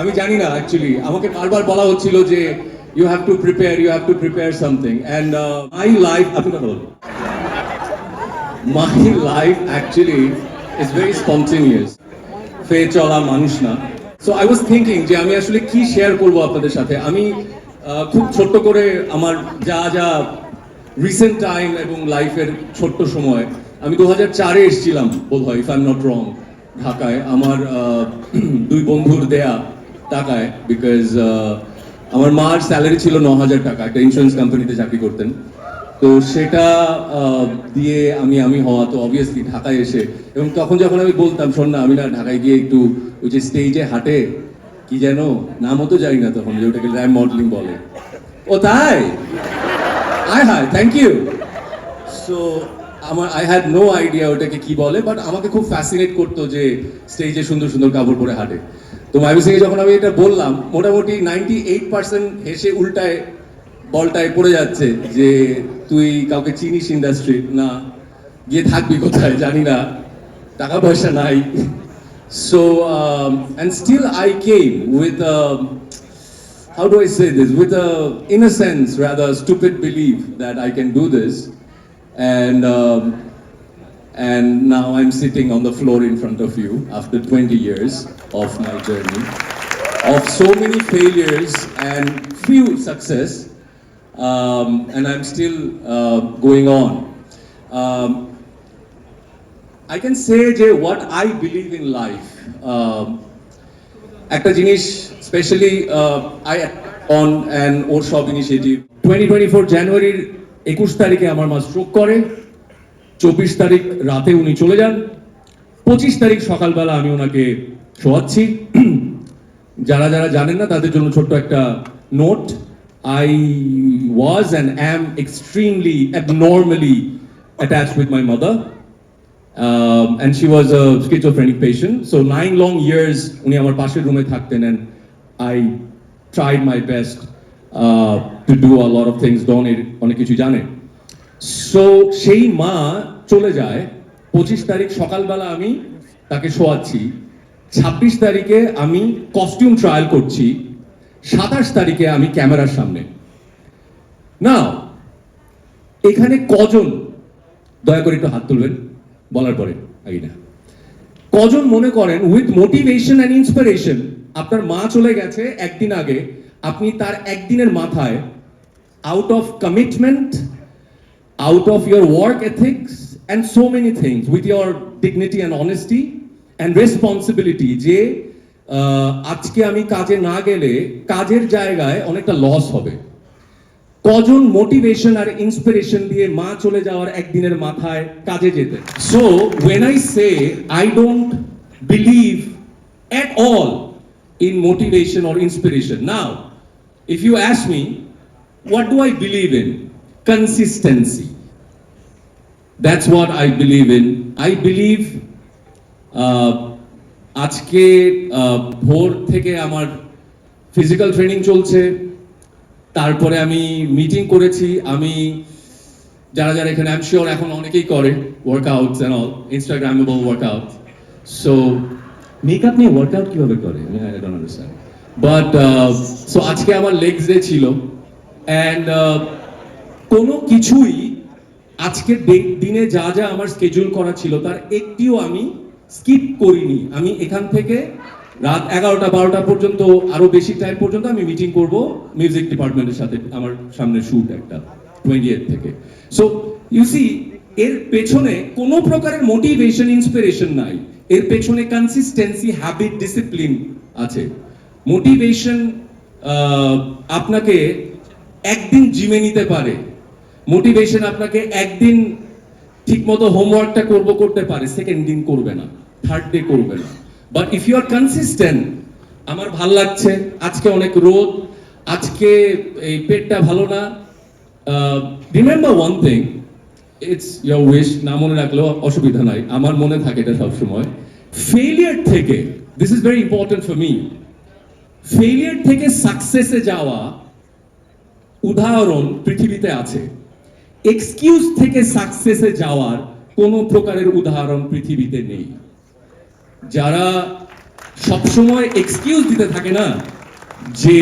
আমি জানি না অ্যাকচুয়ালি আমাকে বারবার বলা হচ্ছিল যে you have to prepare you have to prepare something and my life আপনি কথা বলুন। My life actually is very spontaneous ফে চলা মানুষ না। সো আই ওয়াজ থিঙ্কিং যে, আমি আসলে কি শেয়ার করব আপনাদের সাথে? আমি খুব ছোট্ট করে আমার যা যা রিসেন্ট টাইম এবং লাইফের ছোট্ট সময়, আমি দু হাজার চারে এসেছিলাম বোধ হয় if I am not wrong ঢাকায়। আমার দুই বন্ধুর দেয়া টাকায় বিকজ আমার মার স্যালারি ছিল ন হাজার টাকা, একটা ইন্স্যুরেন্স কোম্পানিতে চাকরি করতেন। তো সেটা দিয়ে আমি আমি হওয়া, তো অবভিয়াসলি ঢাকায় এসে, এবং তখন যখন আমি বলতাম, শোন না, আমি না ঢাকায় গিয়ে একটু ওই যে স্টেজে হাঁটে, কি যেন, নামও তো জানি না তখন, যে ওটাকে র্যাম মডেলিং বলে। ও, তাই? আয়, হায় থ্যাংক ইউ সো আমার আই হ্যাড নো আইডিয়া ওটাকে কি বলে বাট আমাকে খুব ফ্যাসিনেট করতো যে স্টেজে সুন্দর সুন্দর কাপড় পরে হাঁটে। তো সিংয়ে যখন আমি এটা বললাম মোটামুটি নাইনটি এইট পার্সেন্ট হেসে উল্টায় বলটায় পড়ে যাচ্ছে যে তুই কাউকে চিনিস ইন্ডাস্ট্রি না গিয়ে থাকবি কোথায় জানি না টাকা পয়সা নাই so and still I came with how do I say this? With a, in a sense, rather stupid belief that I can do this, um, and now I'm sitting on the floor in front of you after 20 years of my journey, of so many failures and few success, um, and I'm still uh, going on. Um, I can say যে what I believe in life. Um, একটা জিনিস specially I on and ওর সব initiative twenty twenty four জানুয়ারির একুশ তারিখে আমার মা স্ট্রোক করে চব্বিশ তারিখ রাতে উনি চলে যান। পঁচিশ তারিখ সকালবেলা আমি ওনাকে শোয়াচ্ছি। যারা যারা জানেন না তাদের জন্য ছোট্ট একটা note I was and am extremely abnormally attached with my mother. Um, and she was a schizophrenic patient. So nine long years উনি আমার পাশের রুমে থাকতেন and I tried best uh, to do a lot of things. ডন এর অনেক কিছু জানে। So সেই মা চলে যায়। পঁচিশ তারিখ সকালবেলা আমি তাকে শোয়াচ্ছি। ছাব্বিশ তারিখে আমি কস্টিউম ট্রায়াল করছি। সাতাশ তারিখে আমি ক্যামেরার সামনে। না এখানে কজন দয়া করে একটু হাত তুলবেন, বলার পরে আগে না কজন মনে করেন উইথ মোটিভেশন অ্যান্ড ইন্সপিরেশন আপনার মা চলে গেছে একদিন আগে, আপনি তার একদিনের মাথায় out of commitment out of your work ethics and so many things with your dignity and honesty and responsibility যে আহ, আজকে আমি কাজে না গেলে কাজের জায়গায় অনেকটা লস হবে কজন মোটিভেশন আর ইন্সপিরেশন দিয়ে মা চলে যাওয়ার একদিনের মাথায় কাজে যেতে so when I say I don't believe at all in motivation or inspiration now if you ask me what do i believe in consistency. That's what i believe in. I believe uh, আজকে uh, ভোর থেকে আমার physical training চলছে। তারপরে আমি meeting করেছি। আমি যারা যারা এখানে আই শিওর এখন অনেকেই করে workouts and all Instagrammable workout so makeup নিয়ে ওয়ার্কআউট কীভাবে করে? I don't understand but so আজকে আমার লেগস ডে ছিল। অ্যান্ড কোনো কিছুই আজকের দিনে যা যা আমার স্কেজুল করা ছিল, তার একটিও আমি স্কিপ করিনি। আমি এখান থেকে রাত এগারোটা, বারোটা পর্যন্ত আরও বেশি টাইম পর্যন্ত আমি মিটিং করব মিউজিক ডিপার্টমেন্টের সাথে, আমার সামনে শুট একটা টোয়েন্টি এইট থেকে। সো ইউ সি এর পেছনে কোনো প্রকারের মোটিভেশন ইন্সপিরেশন নাই। এর পেছনে কনসিস্টেন্সি হ্যাবিট ডিসিপ্লিন আছে। মোটিভেশন আপনাকে একদিন জিমে নিতে পারে। মোটিভেশন আপনাকে একদিন ঠিকমতো হোমওয়ার্কটা করব, করতে পারে সেকেন্ড দিন করবে না থার্ড ডে করবে না। But if you are consistent আমার ভালো লাগছে, আজকে অনেক রোদ, আজকে এই পেটটা ভালো না। Remember one thing it's your wish না মনে রাখলেও অসুবিধা নাই, আমার মনে থাকে এটা সবসময়। ফেলিয়ার থেকে this is very important for me failure থেকে সাকসেসে যাওয়া উদাহরণ পৃথিবীতে আছে। এক্সকিউজ থেকে সাকসেসে যাওয়ার কোনো প্রকারের উদাহরণ পৃথিবীতে নেই। যারা সবসময় এক্সকিউজ দিতে থাকে না যে